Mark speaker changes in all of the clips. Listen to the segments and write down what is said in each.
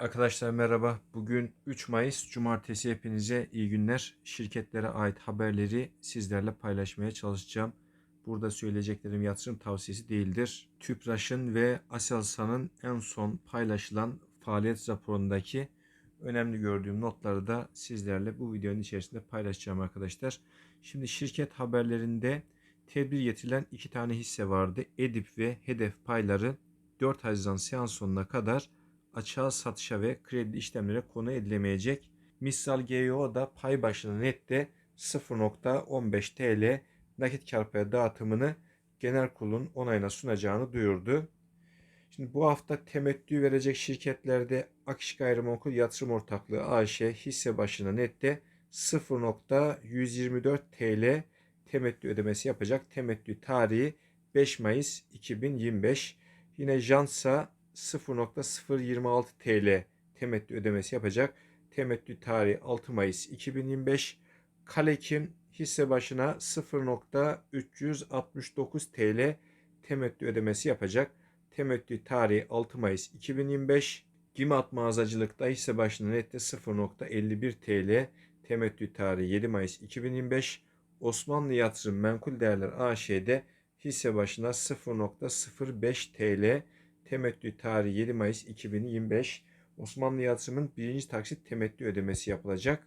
Speaker 1: Arkadaşlar merhaba. Bugün 3 Mayıs Cumartesi hepinize iyi günler. Şirketlere ait haberleri sizlerle paylaşmaya çalışacağım. Burada söyleyeceklerim yatırım tavsiyesi değildir. TÜPRAŞ'ın ve Aselsan'ın en son paylaşılan faaliyet raporundaki önemli gördüğüm notları da sizlerle bu videonun içerisinde paylaşacağım arkadaşlar. Şimdi şirket haberlerinde tedbir getirilen iki tane hisse vardı. EDIP ve HEDEF payları 4 Haziran seans sonuna kadar açığa satışa ve kredi işlemlere konu edilemeyecek. Misal GEO da pay başına nette 0.15 TL nakit kar payı dağıtımını genel kurulun onayına sunacağını duyurdu. Şimdi bu hafta temettü verecek şirketlerde Akış Gayrimenkul Yatırım Ortaklığı AŞ hisse başına nette 0.124 TL temettü ödemesi yapacak. Temettü tarihi 5 Mayıs 2025. Yine Jansa 0.026 TL temettü ödemesi yapacak. Temettü tarihi 6 Mayıs 2025. Kalekim hisse başına 0.369 TL temettü ödemesi yapacak. Temettü tarihi 6 Mayıs 2025. Gimat mağazacılıkta hisse başına nette 0.51 TL temettü tarihi 7 Mayıs 2025. Osmanlı Yatırım Menkul Değerler AŞ'de hisse başına 0.05 TL temettü tarihi 7 Mayıs 2025 Osmanlı Yatırım'ın birinci taksit temettü ödemesi yapılacak.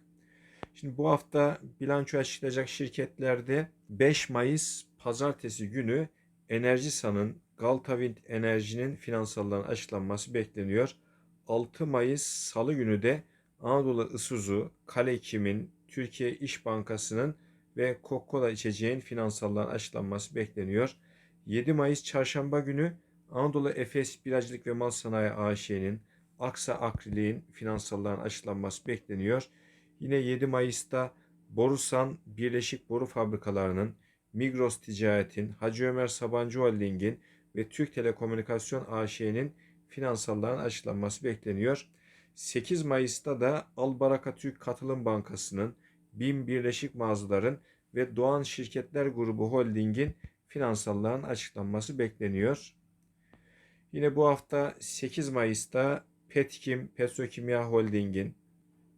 Speaker 1: Şimdi bu hafta bilanço açıklayacak şirketlerde 5 Mayıs pazartesi günü Enerjisa'nın Galta Wind Enerji'nin finansalların açıklanması bekleniyor. 6 Mayıs Salı günü de Anadolu Isuzu, Kalekim'in, Türkiye İş Bankası'nın ve Coca-Cola içeceğin finansalların açıklanması bekleniyor. 7 Mayıs Çarşamba günü Anadolu Efes Biracılık ve Mal Sanayi AŞ'nin Aksa Akrilik'in finansalların açıklanması bekleniyor. Yine 7 Mayıs'ta Borusan Birleşik Boru Fabrikalarının, Migros Ticaret'in, Hacı Ömer Sabancı Holding'in ve Türk Telekomünikasyon AŞ'nin finansalların açıklanması bekleniyor. 8 Mayıs'ta da Albaraka Türk Katılım Bankası'nın, BİM Birleşik Mağazaların ve Doğan Şirketler Grubu Holding'in finansalların açıklanması bekleniyor. Yine bu hafta 8 Mayıs'ta Petkim Petrokimya Holding'in,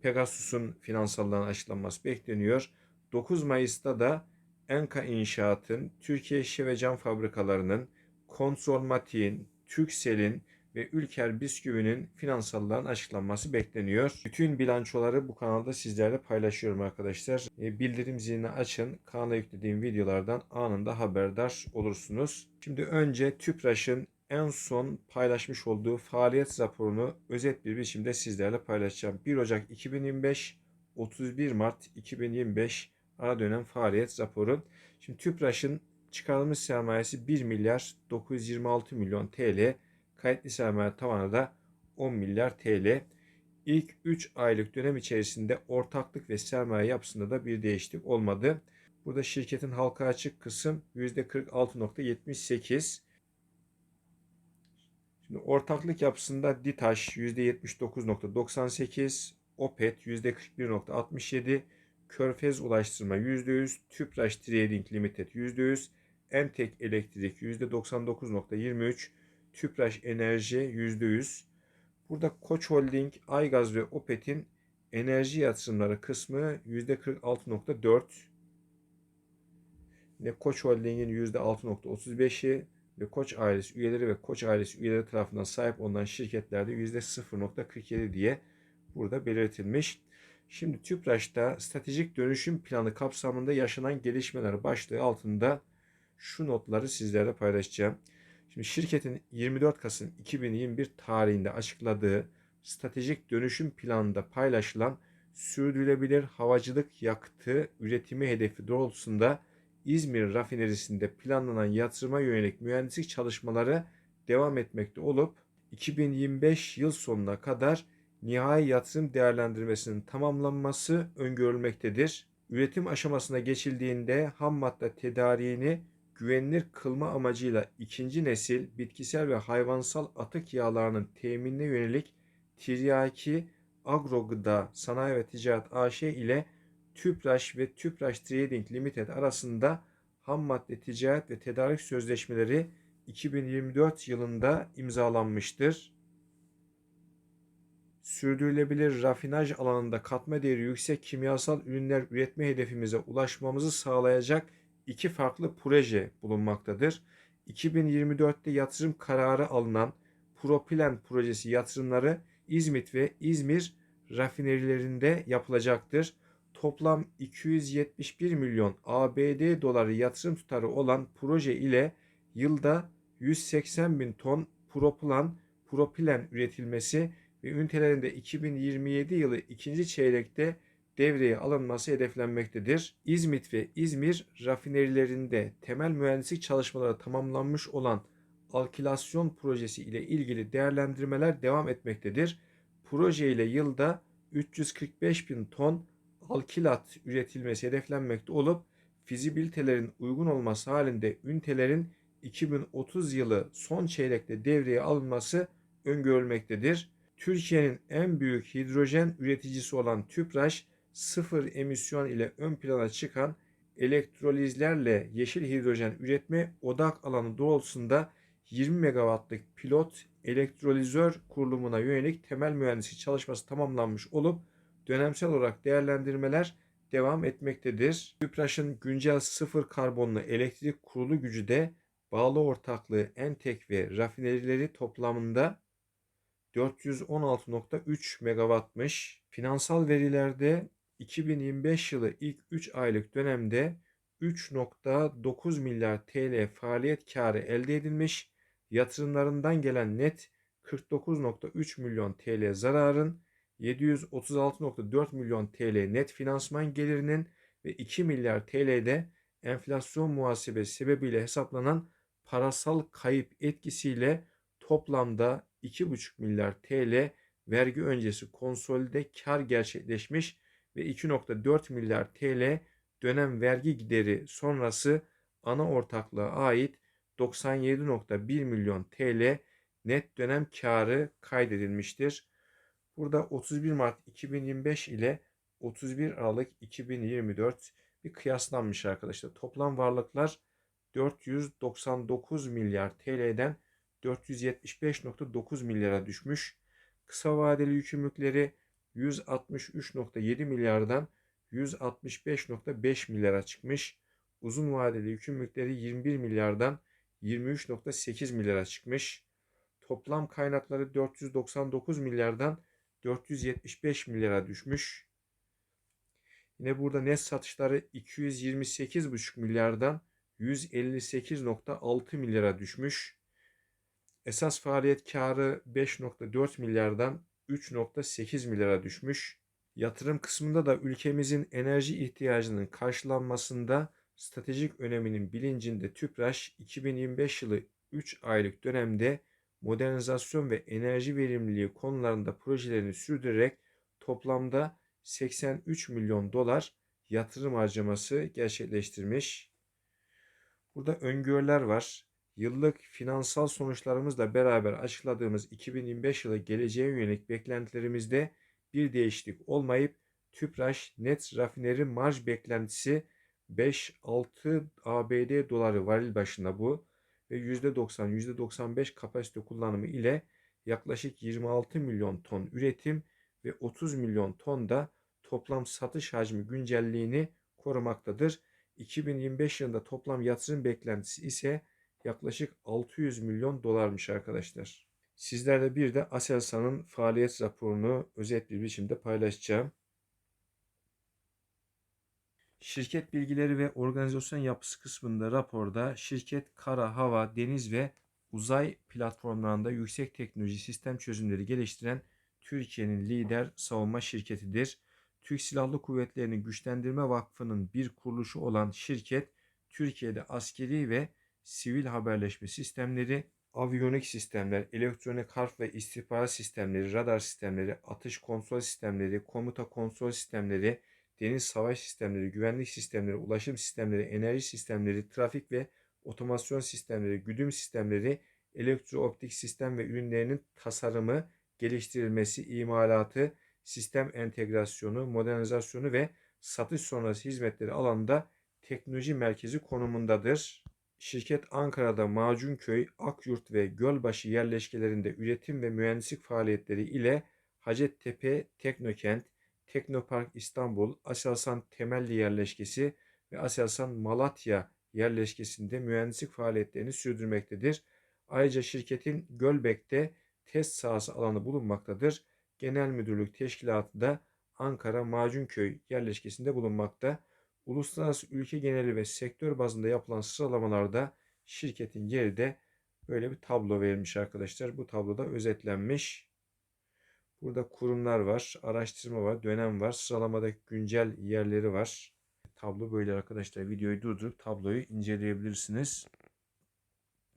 Speaker 1: Pegasus'un finansallarının açıklanması bekleniyor. 9 Mayıs'ta da Enka İnşaat'ın, Türkiye Şişe ve Cam Fabrikalarının, Konsolmatik'in, Türksel'in ve Ülker Bisküvi'nin finansalların açıklanması bekleniyor. Bütün bilançoları bu kanalda sizlerle paylaşıyorum arkadaşlar. E, bildirim zilini açın. Kanala yüklediğim videolardan anında haberdar olursunuz. Şimdi önce TÜPRAŞ'ın en son paylaşmış olduğu faaliyet raporunu özet bir biçimde sizlerle paylaşacağım. 1 Ocak 2025, 31 Mart 2025 ara dönem faaliyet raporu. Şimdi TÜPRAŞ'ın çıkarılmış sermayesi 1 milyar 926 milyon TL, kayıtlı sermaye tavanı da 10 milyar TL. İlk 3 aylık dönem içerisinde ortaklık ve sermaye yapısında da bir değişiklik olmadı. Burada şirketin halka açık kısım %46.78, Şimdi ortaklık yapısında DİTAŞ %79.98, OPET %41.67, Körfez Ulaştırma %100, Tüpraş Trading Limited %100, Entek Elektrik %99.23, Tüpraş Enerji %100. Burada Koç Holding, Aygaz ve Opet'in enerji yatırımları kısmı %46.4. Yine Koç Holding'in %6.35'i, ve Koç ailesi üyeleri ve Koç ailesi üyeleri tarafından sahip olunan şirketlerde %0.47 diye burada belirtilmiş. Şimdi TÜPRAŞ'ta stratejik dönüşüm planı kapsamında yaşanan gelişmeler başlığı altında şu notları sizlerle paylaşacağım. Şimdi şirketin 24 Kasım 2021 tarihinde açıkladığı stratejik dönüşüm planında paylaşılan sürdürülebilir havacılık yakıtı üretimi hedefi doğrultusunda İzmir rafinerisinde planlanan yatırıma yönelik mühendislik çalışmaları devam etmekte olup 2025 yıl sonuna kadar nihai yatırım değerlendirmesinin tamamlanması öngörülmektedir. Üretim aşamasına geçildiğinde ham madde tedariğini güvenilir kılma amacıyla ikinci nesil bitkisel ve hayvansal atık yağlarının teminine yönelik Tiryaki Agrogıda Sanayi ve Ticaret AŞ ile Tüpraş ve Tüpraş Trading Limited arasında ham madde ticaret ve tedarik sözleşmeleri 2024 yılında imzalanmıştır. sürdürülebilir rafinaj alanında katma değeri yüksek kimyasal ürünler üretme hedefimize ulaşmamızı sağlayacak iki farklı proje bulunmaktadır. 2024'te yatırım kararı alınan Propilen projesi yatırımları İzmit ve İzmir rafinerilerinde yapılacaktır. Toplam 271 milyon ABD doları yatırım tutarı olan proje ile yılda 180 bin ton propilan, propilen üretilmesi ve ünitelerinde 2027 yılı ikinci çeyrekte devreye alınması hedeflenmektedir. İzmit ve İzmir rafinerilerinde temel mühendislik çalışmaları tamamlanmış olan alkilasyon projesi ile ilgili değerlendirmeler devam etmektedir. Proje ile yılda 345 bin ton alkilat üretilmesi hedeflenmekte olup fizibilitelerin uygun olması halinde ünitelerin 2030 yılı son çeyrekte devreye alınması öngörülmektedir. Türkiye'nin en büyük hidrojen üreticisi olan Tüpraş, sıfır emisyon ile ön plana çıkan elektrolizlerle yeşil hidrojen üretme odak alanı doğrultusunda 20 megawattlık pilot elektrolizör kurulumuna yönelik temel mühendislik çalışması tamamlanmış olup dönemsel olarak değerlendirmeler devam etmektedir. Tüpraş'ın güncel sıfır karbonlu elektrik kurulu gücü de bağlı ortaklığı Entek ve rafinerileri toplamında 416.3 megawattmış. Finansal verilerde 2025 yılı ilk 3 aylık dönemde 3.9 milyar TL faaliyet karı elde edilmiş. Yatırımlarından gelen net 49.3 milyon TL zararın 736.4 milyon TL net finansman gelirinin ve 2 milyar TL'de enflasyon muhasebesi sebebiyle hesaplanan parasal kayıp etkisiyle toplamda 2,5 milyar TL vergi öncesi konsolide kar gerçekleşmiş ve 2.4 milyar TL dönem vergi gideri sonrası ana ortaklığa ait 97.1 milyon TL net dönem karı kaydedilmiştir. Burada 31 Mart 2025 ile 31 Aralık 2024 bir kıyaslanmış arkadaşlar. Toplam varlıklar 499 milyar TL'den 475.9 milyara düşmüş. Kısa vadeli yükümlülükleri 163.7 milyardan 165.5 milyara çıkmış. Uzun vadeli yükümlülükleri 21 milyardan 23.8 milyara çıkmış. Toplam kaynakları 499 milyardan 475 milyara düşmüş. Yine burada net satışları 228,5 milyardan 158.6 milyara düşmüş. Esas faaliyet karı 5.4 milyardan 3.8 milyara düşmüş. Yatırım kısmında da ülkemizin enerji ihtiyacının karşılanmasında stratejik öneminin bilincinde TÜPRAŞ 2025 yılı 3 aylık dönemde modernizasyon ve enerji verimliliği konularında projelerini sürdürerek toplamda 83 milyon dolar yatırım harcaması gerçekleştirmiş. Burada öngörüler var. Yıllık finansal sonuçlarımızla beraber açıkladığımız 2025 yılı geleceğe yönelik beklentilerimizde bir değişiklik olmayıp Tüpraş net rafineri marj beklentisi 5-6 ABD doları varil başına bu ve %90 %95 kapasite kullanımı ile yaklaşık 26 milyon ton üretim ve 30 milyon ton da toplam satış hacmi güncelliğini korumaktadır. 2025 yılında toplam yatırım beklentisi ise yaklaşık 600 milyon dolarmış arkadaşlar. Sizlerle bir de Aselsan'ın faaliyet raporunu özet bir biçimde paylaşacağım. Şirket bilgileri ve organizasyon yapısı kısmında raporda şirket kara, hava, deniz ve uzay platformlarında yüksek teknoloji sistem çözümleri geliştiren Türkiye'nin lider savunma şirketidir. Türk Silahlı Kuvvetleri'nin Güçlendirme Vakfı'nın bir kuruluşu olan şirket, Türkiye'de askeri ve sivil haberleşme sistemleri, aviyonik sistemler, elektronik harf ve istihbarat sistemleri, radar sistemleri, atış kontrol sistemleri, komuta kontrol sistemleri, deniz savaş sistemleri, güvenlik sistemleri, ulaşım sistemleri, enerji sistemleri, trafik ve otomasyon sistemleri, güdüm sistemleri, elektrooptik sistem ve ürünlerinin tasarımı, geliştirilmesi, imalatı, sistem entegrasyonu, modernizasyonu ve satış sonrası hizmetleri alanında teknoloji merkezi konumundadır. Şirket Ankara'da Macunköy, Akyurt ve Gölbaşı yerleşkelerinde üretim ve mühendislik faaliyetleri ile Hacettepe Teknokent, Teknopark İstanbul, Aselsan Temelli yerleşkesi ve Aselsan Malatya yerleşkesinde mühendislik faaliyetlerini sürdürmektedir. Ayrıca şirketin Gölbek'te test sahası alanı bulunmaktadır. Genel Müdürlük Teşkilatı da Ankara Macunköy yerleşkesinde bulunmakta. Uluslararası ülke geneli ve sektör bazında yapılan sıralamalarda şirketin yeri de böyle bir tablo verilmiş arkadaşlar. Bu tabloda özetlenmiş. Burada kurumlar var, araştırma var, dönem var, sıralamadaki güncel yerleri var. Tablo böyle arkadaşlar. Videoyu durdurup tabloyu inceleyebilirsiniz.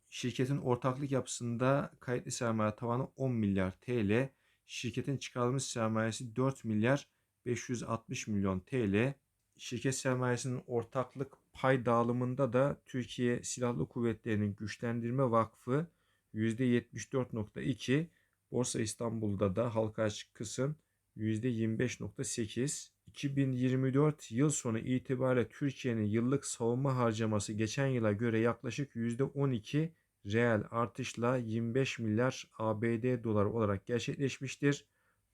Speaker 1: Şirketin ortaklık yapısında kayıtlı sermaye tavanı 10 milyar TL. Şirketin çıkarılmış sermayesi 4 milyar 560 milyon TL. Şirket sermayesinin ortaklık pay dağılımında da Türkiye Silahlı Kuvvetleri'nin Güçlendirme Vakfı %74.2, Borsa İstanbul'da da halka açık kısım %25.8. 2024 yıl sonu itibariyle Türkiye'nin yıllık savunma harcaması geçen yıla göre yaklaşık %12 reel artışla 25 milyar ABD doları olarak gerçekleşmiştir.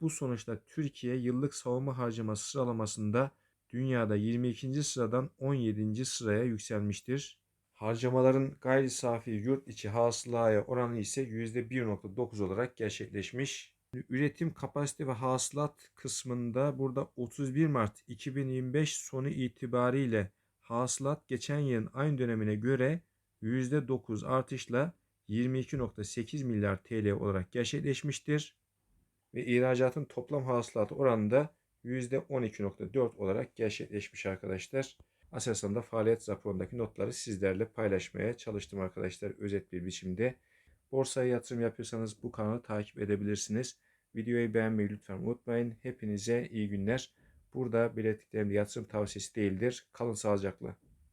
Speaker 1: Bu sonuçta Türkiye yıllık savunma harcaması sıralamasında dünyada 22. sıradan 17. sıraya yükselmiştir. Harcamaların gayri safi yurt içi hasılaya oranı ise %1.9 olarak gerçekleşmiş. Üretim kapasite ve hasılat kısmında burada 31 Mart 2025 sonu itibariyle hasılat geçen yılın aynı dönemine göre %9 artışla 22.8 milyar TL olarak gerçekleşmiştir. Ve ihracatın toplam hasılatı oranı da %12.4 olarak gerçekleşmiş arkadaşlar. Aselsan'da faaliyet raporundaki notları sizlerle paylaşmaya çalıştım arkadaşlar özet bir biçimde. Borsaya yatırım yapıyorsanız bu kanalı takip edebilirsiniz. Videoyu beğenmeyi lütfen unutmayın. Hepinize iyi günler. Burada belirttiklerim yatırım tavsiyesi değildir. Kalın sağlıcakla.